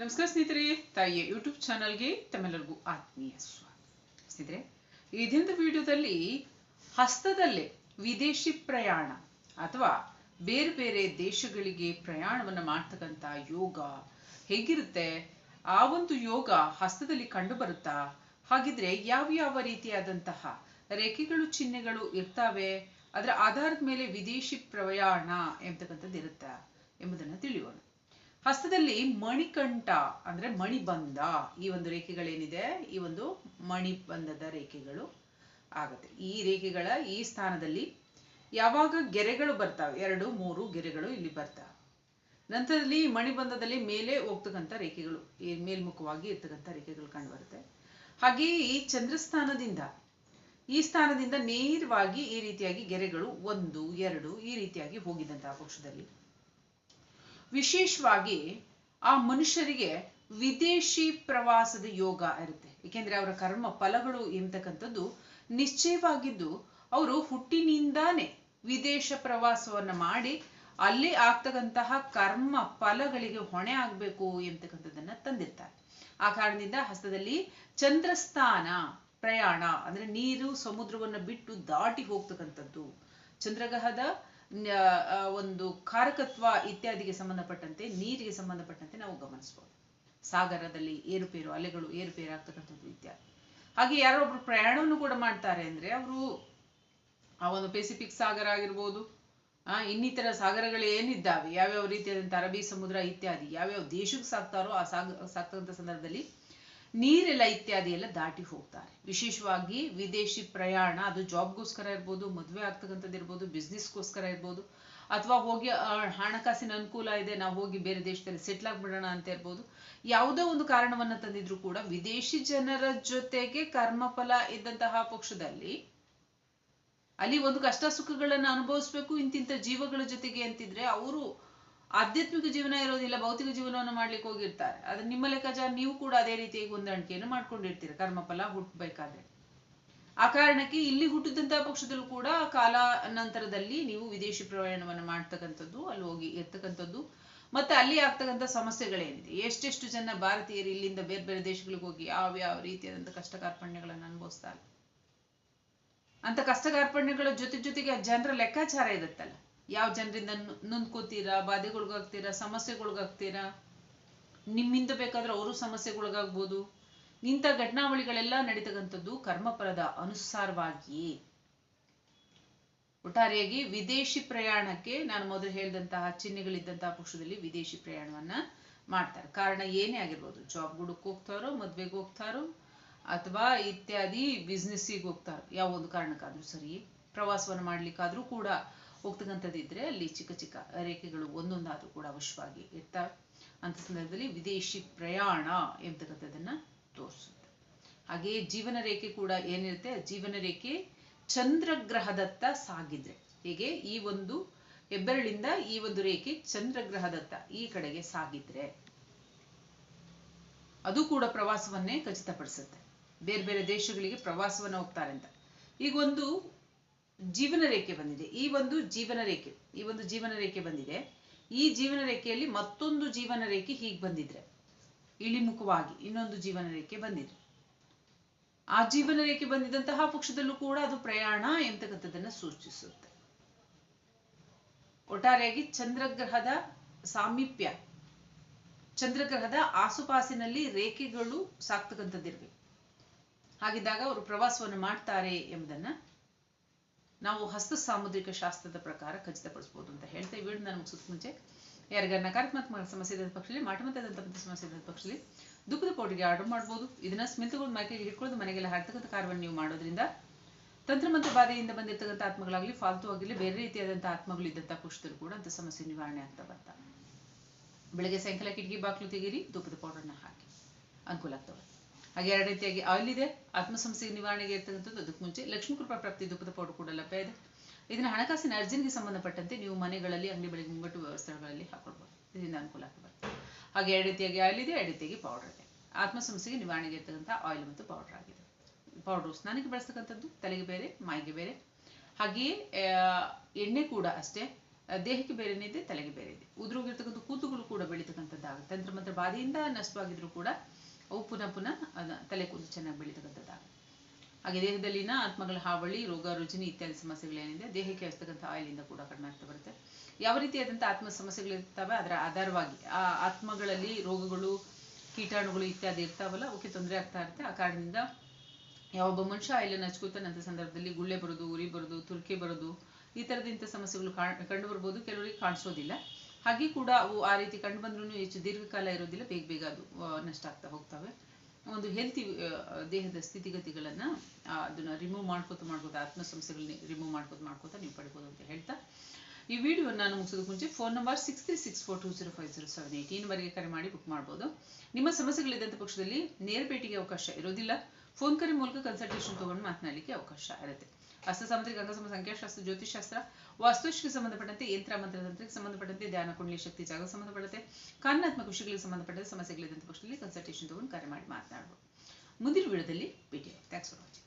ನಮಸ್ಕಾರ ಸ್ನೇಹಿತರೆ, ತಾಯಿಯ ಯೂಟ್ಯೂಬ್ ಚಾನಲ್ಗೆ ತಮ್ಮೆಲ್ಲರಿಗೂ ಆತ್ಮೀಯ ಸ್ವಾಗತ. ಸ್ನೇಹಿತರೆ, ಈ ದಿನದ ವಿಡಿಯೋದಲ್ಲಿ ಹಸ್ತದಲ್ಲೇ ವಿದೇಶಿ ಪ್ರಯಾಣ ಅಥವಾ ಬೇರೆ ಬೇರೆ ದೇಶಗಳಿಗೆ ಪ್ರಯಾಣವನ್ನು ಮಾಡ್ತಕ್ಕಂಥ ಯೋಗ ಹೇಗಿರುತ್ತೆ? ಆ ಒಂದು ಯೋಗ ಹಸ್ತದಲ್ಲಿ ಕಂಡು ಬರುತ್ತಾ ಹಾಗಿದ್ರೆ ಯಾವ ಯಾವ ರೀತಿಯಾದಂತಹ ರೇಖೆಗಳು, ಚಿಹ್ನೆಗಳು ಇರ್ತಾವೆ? ಅದರ ಆಧಾರದ ಮೇಲೆ ವಿದೇಶಿ ಪ್ರಯಾಣ ಎಂಬತಕ್ಕಂಥದ್ದು ಇರುತ್ತಾ ಎಂಬುದನ್ನು ತಿಳಿಯೋಣ. ಹಸ್ತದಲ್ಲಿ ಮಣಿಕಂಠ ಅಂದ್ರೆ ಮಣಿಬಂಧ ಈ ಒಂದು ರೇಖೆಗಳೇನಿದೆ, ಈ ಒಂದು ಮಣಿಬಂಧದ ರೇಖೆಗಳು ಆಗತ್ತೆ. ಈ ರೇಖೆಗಳ ಈ ಸ್ಥಾನದಲ್ಲಿ ಯಾವಾಗ ಗೆರೆಗಳು ಬರ್ತಾವೆ, ಎರಡು, ಮೂರು ಗೆರೆಗಳು ಇಲ್ಲಿ ಬರ್ತಾವೆ. ನಂತರದಲ್ಲಿ ಮಣಿಬಂಧದಲ್ಲಿ ಮೇಲೆ ಹೋಗ್ತಕ್ಕಂಥ ರೇಖೆಗಳು ಮೇಲ್ಮುಖವಾಗಿ ಇರ್ತಕ್ಕಂಥ ರೇಖೆಗಳು ಕಂಡುಬರುತ್ತೆ ಹಾಗೆಯೇ ಈ ಚಂದ್ರಸ್ಥಾನದಿಂದ, ಈ ಸ್ಥಾನದಿಂದ ನೇರವಾಗಿ ಈ ರೀತಿಯಾಗಿ ಗೆರೆಗಳು ಒಂದು, ಎರಡು ಈ ರೀತಿಯಾಗಿ ಹೋಗಿದ್ದಂತಹ ಪಕ್ಷದಲ್ಲಿ. ವಿಶೇಷವಾಗಿ ಆ ಮನುಷ್ಯರಿಗೆ ವಿದೇಶಿ ಪ್ರವಾಸದ ಯೋಗ ಇರುತ್ತೆ. ಏಕೆಂದ್ರೆ ಅವರ ಕರ್ಮ ಫಲಗಳು ಎಂತಕ್ಕಂಥದ್ದು ನಿಶ್ಚಯವಾಗಿದ್ದು ಅವರು ಹುಟ್ಟಿನಿಂದಾನೇ ವಿದೇಶ ಪ್ರವಾಸವನ್ನ ಮಾಡಿ ಅಲ್ಲಿ ಆಗ್ತಕ್ಕಂತಹ ಕರ್ಮ ಫಲಗಳಿಗೆ ಹೊಣೆ ಆಗ್ಬೇಕು ಎಂತಕ್ಕಂಥದ್ದನ್ನ ತಂದಿರ್ತಾರೆ. ಆ ಕಾರಣದಿಂದ ಹಸ್ತದಲ್ಲಿ ಚಂದ್ರಸ್ಥಾನ ಪ್ರಯಾಣ ಅಂದ್ರೆ ನೀರು ಸಮುದ್ರವನ್ನ ಬಿಟ್ಟು ದಾಟಿ ಹೋಗ್ತಕ್ಕಂಥದ್ದು. ಚಂದ್ರಗ್ರಹದ ಒಂದು ಕಾರಕತ್ವ ಇತ್ಯಾದಿಗೆ ಸಂಬಂಧಪಟ್ಟಂತೆ, ನೀರಿಗೆ ಸಂಬಂಧಪಟ್ಟಂತೆ ನಾವು ಗಮನಿಸ್ಬೋದು. ಸಾಗರದಲ್ಲಿ ಏರುಪೇರು, ಅಲೆಗಳು ಏರುಪೇರು ಆಗ್ತಕ್ಕಂಥದ್ದು ಇತ್ಯಾದಿ ಹಾಗೆ ಯಾರೊಬ್ರು ಪ್ರಯಾಣವನ್ನು ಕೂಡ ಮಾಡ್ತಾರೆ ಅಂದ್ರೆ ಅವರು, ಆ ಒಂದು ಪೆಸಿಫಿಕ್ ಸಾಗರ ಆಗಿರ್ಬೋದು, ಆ, ಇನ್ನಿತರ ಸಾಗರಗಳು ಏನಿದ್ದಾವೆ, ಯಾವ್ಯಾವ ರೀತಿಯಾದಂಥ ಅರಬ್ಬಿ ಸಮುದ್ರ ಇತ್ಯಾದಿ, ಯಾವ್ಯಾವ ದೇಶಕ್ಕೆ ಸಾಕ್ತಾರೋ ಆ ಸಾಗ ಸಾಕ್ತಕ್ಕಂಥ ಸಂದರ್ಭದಲ್ಲಿ ನೀರೆಲ್ಲ ಇತ್ಯಾದಿ ಎಲ್ಲ ದಾಟಿ ಹೋಗ್ತಾರೆ. ವಿಶೇಷವಾಗಿ ವಿದೇಶಿ ಪ್ರಯಾಣ, ಅದು ಜಾಬ್ಗೋಸ್ಕರ ಇರ್ಬೋದು, ಮದುವೆ ಆಗ್ತಕ್ಕಂಥದ್ದು ಇರ್ಬೋದು ಬಿಸ್ನೆಸ್ಗೋಸ್ಕರ ಇರ್ಬೋದು, ಅಥವಾ ಹೋಗಿ ಹಣಕಾಸಿನ ಅನುಕೂಲ ಇದೆ, ನಾವು ಹೋಗಿ ಬೇರೆ ದೇಶದಲ್ಲಿ ಸೆಟ್ಲ್ ಆಗ್ಬಿಡೋಣ ಅಂತ ಇರ್ಬೋದು, ಯಾವುದೋ ಒಂದು ಕಾರಣವನ್ನ ತಂದಿದ್ರು ಕೂಡ ವಿದೇಶಿ ಜನರ ಜೊತೆಗೆ ಕರ್ಮಫಲ ಇದ್ದಂತಹ ಪಕ್ಷದಲ್ಲಿ ಅಲ್ಲಿ ಒಂದು ಕಷ್ಟ ಸುಖಗಳನ್ನ ಅನುಭವಿಸ್ಬೇಕು, ಇಂತಿಂತ ಜೀವಗಳ ಜೊತೆಗೆ ಅಂತಿದ್ರೆ ಅವರು ಆಧ್ಯಾತ್ಮಿಕ ಜೀವನ ಇರೋದಿಲ್ಲ, ಭೌತಿಕ ಜೀವನವನ್ನು ಮಾಡ್ಲಿಕ್ಕೆ ಹೋಗಿರ್ತಾರೆ. ಆದ್ರೆ ನಿಮ್ಮ ಲೆಕ್ಕಾಚಾರ ನೀವು ಕೂಡ ಅದೇ ರೀತಿಯಾಗಿ ಹೊಂದಾಣಿಕೆಯನ್ನು ಮಾಡ್ಕೊಂಡಿರ್ತೀರ. ಕರ್ಮಫಲ ಹುಟ್ಟಬೇಕಾದ್ರೆ. ಆ ಕಾರಣಕ್ಕೆ ಇಲ್ಲಿ ಹುಟ್ಟಿದಂತಹ ಪಕ್ಷದಲ್ಲೂ ಕೂಡ ಕಾಲ ನಂತರದಲ್ಲಿ ನೀವು ವಿದೇಶಿ ಪ್ರಯಾಣವನ್ನು ಮಾಡ್ತಕ್ಕಂಥದ್ದು, ಅಲ್ಲಿ ಹೋಗಿ ಇರ್ತಕ್ಕಂಥದ್ದು, ಮತ್ತೆ ಅಲ್ಲಿ ಆಗ್ತಕ್ಕಂಥ ಸಮಸ್ಯೆಗಳೇನಿದೆ. ಎಷ್ಟೆಷ್ಟು ಜನ ಭಾರತೀಯರು ಇಲ್ಲಿಂದ ಬೇರೆ ಬೇರೆ ದೇಶಗಳಿಗೆ ಹೋಗಿ ಯಾವ ಯಾವ ರೀತಿಯಾದಂಥ ಕಷ್ಟ ಕಾರ್ಪಣ್ಯಗಳನ್ನು ಅನುಭವಿಸ್ತಾರೆ? ಅಂತ ಕಷ್ಟ ಕಾರ್ಪಣ್ಯಗಳ ಜೊತೆ ಜೊತೆಗೆ ಜನರ ಲೆಕ್ಕಾಚಾರ ಇರುತ್ತಲ್ಲ. ಯಾವ ಜನರಿಂದ ನುಂದ್ಕೋತೀರಾ, ಬಾಧೆಗೊಳಗಾಗ್ತೀರಾ, ಸಮಸ್ಯೆಗೊಳಗಾಗ್ತೀರಾ? ನಿಮ್ಮಿಂದ ಬೇಕಾದ್ರೆ ಅವರು ಸಮಸ್ಯೆಗೊಳಗಾಗ್ಬೋದು. ಇಂಥ ಘಟನಾವಳಿಗಳೆಲ್ಲ ನಡೀತಕ್ಕಂಥದ್ದು ಕರ್ಮಫಲದ ಅನುಸಾರವಾಗಿ ಒಟ್ಟಾರೆಯಾಗಿ ವಿದೇಶಿ ಪ್ರಯಾಣಕ್ಕೆ ನಾನು ಮೊದಲು ಹೇಳಿದಂತಹ ಚಿಹ್ನೆಗಳಿದ್ದಂತಹ ಪಕ್ಷದಲ್ಲಿ ವಿದೇಶಿ ಪ್ರಯಾಣವನ್ನ ಮಾಡ್ತಾರೆ. ಕಾರಣ ಏನೇ ಆಗಿರ್ಬೋದು. ಜಾಬ್ ಗುಡಕ್ಕೆ ಹೋಗ್ತಾರೋ, ಮದ್ವೆಗೆ ಹೋಗ್ತಾರೋ, ಅಥವಾ ಇತ್ಯಾದಿ ಬಿಸ್ನೆಸ್ಸಿಗೆ ಹೋಗ್ತಾರೋ, ಯಾವ ಒಂದು ಕಾರಣಕ್ಕಾದ್ರೂ ಸರಿ, ಪ್ರವಾಸವನ್ನು ಮಾಡ್ಲಿಕ್ಕಾದ್ರೂ ಕೂಡ ಹೋಗ್ತಕ್ಕಂಥದ್ದಿದ್ರೆ ಅಲ್ಲಿ ಚಿಕ್ಕ ಚಿಕ್ಕ ರೇಖೆಗಳು ಒಂದೊಂದಾದ್ರೂ ಕೂಡ ಅವಶ್ಯವಾಗಿ ಇರ್ತವೆ. ಅಂತ ಸಂದರ್ಭದಲ್ಲಿ ವಿದೇಶಿ ಪ್ರಯಾಣ ಎಂಬತಕ್ಕಂಥದ್ದನ್ನ ತೋರಿಸುತ್ತೆ. ಹಾಗೆಯೇ ಜೀವನ ರೇಖೆ ಕೂಡ ಏನಿರುತ್ತೆ? ಜೀವನ ರೇಖೆ ಚಂದ್ರಗ್ರಹದತ್ತ ಸಾಗಿದ್ರೆ. ಹೇಗೆ ಈ ಒಂದು ಹೆಬ್ಬೆರಳಿಂದ ಈ ಒಂದು ರೇಖೆ ಚಂದ್ರಗ್ರಹದತ್ತ ಈ ಕಡೆಗೆ ಸಾಗಿದ್ರೆ ಅದು ಕೂಡ ಪ್ರವಾಸವನ್ನೇ ಖಚಿತಪಡಿಸುತ್ತೆ. ಬೇರೆ ಬೇರೆ ದೇಶಗಳಿಗೆ ಪ್ರವಾಸವನ್ನ ಹೋಗ್ತಾರೆ ಅಂತ. ಈಗ ಒಂದು ಜೀವನ ರೇಖೆ ಬಂದಿದೆ. ಈ ಒಂದು ಜೀವನ ರೇಖೆ ಈ ಒಂದು ಜೀವನ ರೇಖೆ ಬಂದಿದೆ. ಈ ಜೀವನ ರೇಖೆಯಲ್ಲಿ ಮತ್ತೊಂದು ಜೀವನ ರೇಖೆ ಹೀಗೆ ಬಂದಿದ್ರೆ, ಇಳಿಮುಖವಾಗಿ ಇನ್ನೊಂದು ಜೀವನ ರೇಖೆ ಬಂದಿದೆ. ಆ ಜೀವನ ರೇಖೆ ಬಂದಿದಂತಹ ಪಕ್ಷದಲ್ಲೂ ಕೂಡ ಅದು ಪ್ರಯಾಣ ಎಂತಕ್ಕಂಥದ್ದನ್ನ ಸೂಚಿಸುತ್ತೆ. ಒಟ್ಟಾರೆಯಾಗಿ ಚಂದ್ರಗ್ರಹದ ಸಾಮೀಪ್ಯ, ಚಂದ್ರಗ್ರಹದ ಆಸುಪಾಸಿನಲ್ಲಿ ರೇಖೆಗಳು ಸಾಕ್ತಕ್ಕಂಥದ್ದಿರ್ಬೇಕು. ಹಾಗಿದ್ದಾಗ ಅವರು ಪ್ರವಾಸವನ್ನು ಮಾಡ್ತಾರೆ ಎಂಬುದನ್ನ ನಾವು ಹಸ್ತ ಸಾಮುದ್ರಿಕ ಶಾಸ್ತ್ರದ ಪ್ರಕಾರ ಖಚಿತಪಡಿಸಬಹುದು ಅಂತ ಹೇಳ್ತಾ ಈ ವಿಡಿಯೋ ನಾನು ಸುತ್ತ ಮುಂಚೆ, ಯಾರಿಗಾರ ನಕಾರಾತ್ಮಕ ಸಮಸ್ಯೆ ಇದ್ದ ಪಕ್ಷದಲ್ಲಿ ಮಾಟ ಮತ್ತೆ ಸಮಸ್ಯೆ ಇದ್ದ ಪಕ್ಷದಲ್ಲಿ ದುಃಖದ ಪೌಡಿಗೆ ಆರ್ಡರ್ ಮಾಡ್ಬೋದು. ಇದನ್ನ ಸ್ಮಿತಗೊಂಡು ಮೈಕೈಗೆ ಹಿಡ್ಕೊಳ್ಳೋದು ಮನೆಗೆಲ್ಲ ಹಾಕ್ತಕ್ಕಂಥ ಕಾರ್ಯವನ್ನು ನೀವು ಮಾಡೋದ್ರಿಂದ ತಂತ್ರಮಂತ್ರ ಬಾಧೆಯಿಂದ ಬಂದಿರತಕ್ಕಂಥ ಆತ್ಮಗಳಾಗಲಿ, ಫಾಲ್ತು ಆಗಲಿ ಬೇರೆ ರೀತಿಯಾದಂಥ ಆತ್ಮಗಳು ಇದ್ದಂಥ ಪುರುಷರು ಕೂಡ ಅಂತ ಸಮಸ್ಯೆ ನಿವಾರಣೆ ಆಗ್ತಾ ಬರ್ತಾ. ಬೆಳಗ್ಗೆ ಸಾಯಂಕಾಲ ಕಿಟಕಿ ಬಾಕ್ಲು ತೆಗೀರಿ ಧೂಪದ ಪೌಡರ್ನ ಹಾಕಿ. ಅನುಕೂಲ ಆಗ್ತವೆ ಹಾಗೆ ಎರಡು ರೀತಿಯಾಗಿ ಆಯಿಲ್ ಇದೆ ಆತ್ಮ ಸಮಸ್ಯೆಗೆ ನಿವಾರಣೆಗೆ ಇರ್ತಕ್ಕಂಥದ್ದು ಅದಕ್ಕೆ ಮುಂಚೆ ಲಕ್ಷ್ಮೀ ಕೃಪಾ ಪ್ರಾಪ್ತಿ ದುಃಖದ ಪೌಡರ್ ಕೂಡ ಲಭ್ಯ ಇದೆ. ಇದನ್ನ ಹಣಕಾಸಿನ ಅರ್ಜಿನಿಗೆ ಸಂಬಂಧಪಟ್ಟಂತೆ ನೀವು ಮನೆಗಳಲ್ಲಿ ಅಂಗಡಿ ಬೆಳಗ್ಗೆ ಮುಂಗಟ್ಟು ವ್ಯವಸ್ಥೆಗಳಲ್ಲಿ ಹಾಕೊಳ್ಬಹುದು ಇದರಿಂದ ಅನುಕೂಲ ಆಗ್ತದೆ. ಹಾಗೆ ಎರಡು ರೀತಿಯಾಗಿ ಆಯಿಲ್ ಇದೆ, ಎರಡು ರೀತಿಯಾಗಿ ಪೌಡರ್ ಇದೆ. ಆತ್ಮ ಸಮಸ್ಯೆಗೆ ನಿವಾರಣೆಗೆ ಇರ್ತಕ್ಕಂಥ ಆಯಿಲ್ ಮತ್ತು ಪೌಡರ್ ಆಗಿದೆ. ಪೌಡರ್ ಸ್ನಾನಕ್ಕೆ ಬಳಸ್ತಕ್ಕಂಥದ್ದು, ತಲೆಗೆ ಬೇರೆ ಮೈಗೆ ಬೇರೆ. ಹಾಗೆಯೇ ಎಣ್ಣೆ ಕೂಡ ಅಷ್ಟೇ. ದೇಹಕ್ಕೆ ಬೇರೆನೇ ಇದೆ ತಲೆಗೆ ಬೇರೆ ಇದೆ. ಉದುರೋಗಿರ್ತಕ್ಕಂಥ ಕೂತುಗಳು ಕೂಡ ಬೆಳೀತಕ್ಕಂಥದ್ದಾಗುತ್ತೆ. ತಂತ್ರ ಮಂತ್ರ ಬಾಧೆಯಿಂದ ನಷ್ಟವಾಗಿದ್ರು ಕೂಡ ಅವು ಪುನಃ ಪುನಃ ತಲೆ ಕೂದಲು ಚೆನ್ನಾಗಿ ಬೆಳೀತಕ್ಕಂಥದ್ದಾಗುತ್ತೆ ಹಾಗೆ ದೇಹದಲ್ಲಿನ ಆತ್ಮಗಳ ಹಾವಳಿ, ರೋಗ, ರುಜಿನಿ ಇತ್ಯಾದಿ ಸಮಸ್ಯೆಗಳೇನಿದೆ ದೇಹಕ್ಕೆ ಹಚ್ಚತಕ್ಕಂಥ ಆಯಿಲಿಂದ ಕೂಡ ಕಡಿಮೆ ಆಗ್ತಾ ಬರುತ್ತೆ. ಯಾವ ರೀತಿಯಾದಂಥ ಆತ್ಮ ಸಮಸ್ಯೆಗಳಿರ್ತವೆ ಅದರ ಆಧಾರವಾಗಿ ಆ ಆತ್ಮಗಳಲ್ಲಿ ರೋಗಗಳು, ಕೀಟಾಣುಗಳು ಇತ್ಯಾದಿ ಇರ್ತಾವಲ್ಲ, ಅವಕ್ಕೆ ತೊಂದರೆ ಆಗ್ತಾ ಇರುತ್ತೆ. ಆ ಕಾರಣದಿಂದ ಯಾವೊಬ್ಬ ಮನುಷ್ಯ ಆಯಿಲನ್ನು ಹಚ್ಕೊತಾನಂತ ಸಂದರ್ಭದಲ್ಲಿ ಗುಳ್ಳೆ ಬರೋದು, ಉರಿ ಬರೋದು, ತುರ್ಕೆ ಬರೋದು, ಈ ಥರದ ಇಂಥ ಸಮಸ್ಯೆಗಳು ಕಾಣ್, ಕಂಡು ಬರ್ಬೋದು. ಕೆಲವರಿಗೆ ಕಾಣಿಸೋದಿಲ್ಲ. ಹಾಗೆ ಕೂಡ ಅವು ಆ ರೀತಿ ಕಂಡು ಬಂದ್ರೂ ಹೆಚ್ಚು ದೀರ್ಘಕಾಲ ಇರೋದಿಲ್ಲ ಬೇಗ ಬೇಗ ಅದು ನಷ್ಟ ಆಗ್ತಾ ಹೋಗ್ತವೆ. ಒಂದು ಹೆಲ್ತಿ ದೇಹದ ಸ್ಥಿತಿಗತಿಗಳನ್ನ ಅದನ್ನ ರಿಮೂವ್ ಮಾಡ್ಕೋತ ಮಾಡ್ಕೋತ ಆತ್ಮ ಸಮಸ್ಯೆಗಳನ್ನ ರಿಮೂವ್ ಮಾಡ್ಕೋತ ಮಾಡ್ಕೋತ ನೀವು ಪಡ್ಬೋದು ಅಂತ ಹೇಳ್ತಾ. ಈ ವಿಡಿಯೋ ನಾನು ಮುಗಿಸೋದಕ್ಕೆ ಮುಂಚೆ phone number six three six four two zero five zero seven ವರೆಗೆ ಕರೆ ಮಾಡಿ ಬುಕ್ ಮಾಡ್ಬೋದು. ನಿಮ್ಮ ಸಮಸ್ಯೆಗಳಿದ್ದಂಥ ಪಕ್ಷದಲ್ಲಿ ನೇರ ಭೇಟಿಗೆ ಅವಕಾಶ ಇರೋದಿಲ್ಲ ಫೋನ್ ಕರೆ ಮೂಲಕ ಕನ್ಸಲ್ಟೇಷನ್ ತಗೊಂಡು ಮಾತನಾಡಲಿಕ್ಕೆ ಅವಕಾಶ ಇರುತ್ತೆ. ಹಸ್ತ ಸಾಮುದ್ರಿಕ ಅಂಗಸಮ ಸಂಖ್ಯಾಶಾಸ್ತ್ರ ಜ್ಯೋತಿಷಾಸ್ತ್ರ ವಾಸ್ತುಶಿಗೆ ಸಂಬಂಧಪಟ್ಟಂತೆ, ಯಂತ್ರ ಮಂತ್ರತಂತ್ರಕ್ಕೆ ಸಂಬಂಧಪಟ್ಟಂತೆ, ಧ್ಯಾನ, ಕುಂಡಲಿ, ಶಕ್ತಿ, ಜಾಗ ಸಂಬಂಧಪಟ್ಟಂತೆ ಕಾನೂನಾತ್ಮಕ ವಿಷಯಗಳಿಗೆ ಸಂಬಂಧಪಟ್ಟಂತೆ, ಸಮಸ್ಯೆಗಳಿದ್ದಂಥ ಪಕ್ಷದಲ್ಲಿ ಕನ್ಸಲ್ಟೇಷನ್ ತಗೊಂಡು ಕರೆ ಮಾಡಿ ಮಾತನಾಡಬಹುದು ಮುಂದಿನ ವಿಡಿಯೋದಲ್ಲಿ ಭೇಟಿ ಥ್ಯಾಂಕ್ಸ್ ಫಾರ್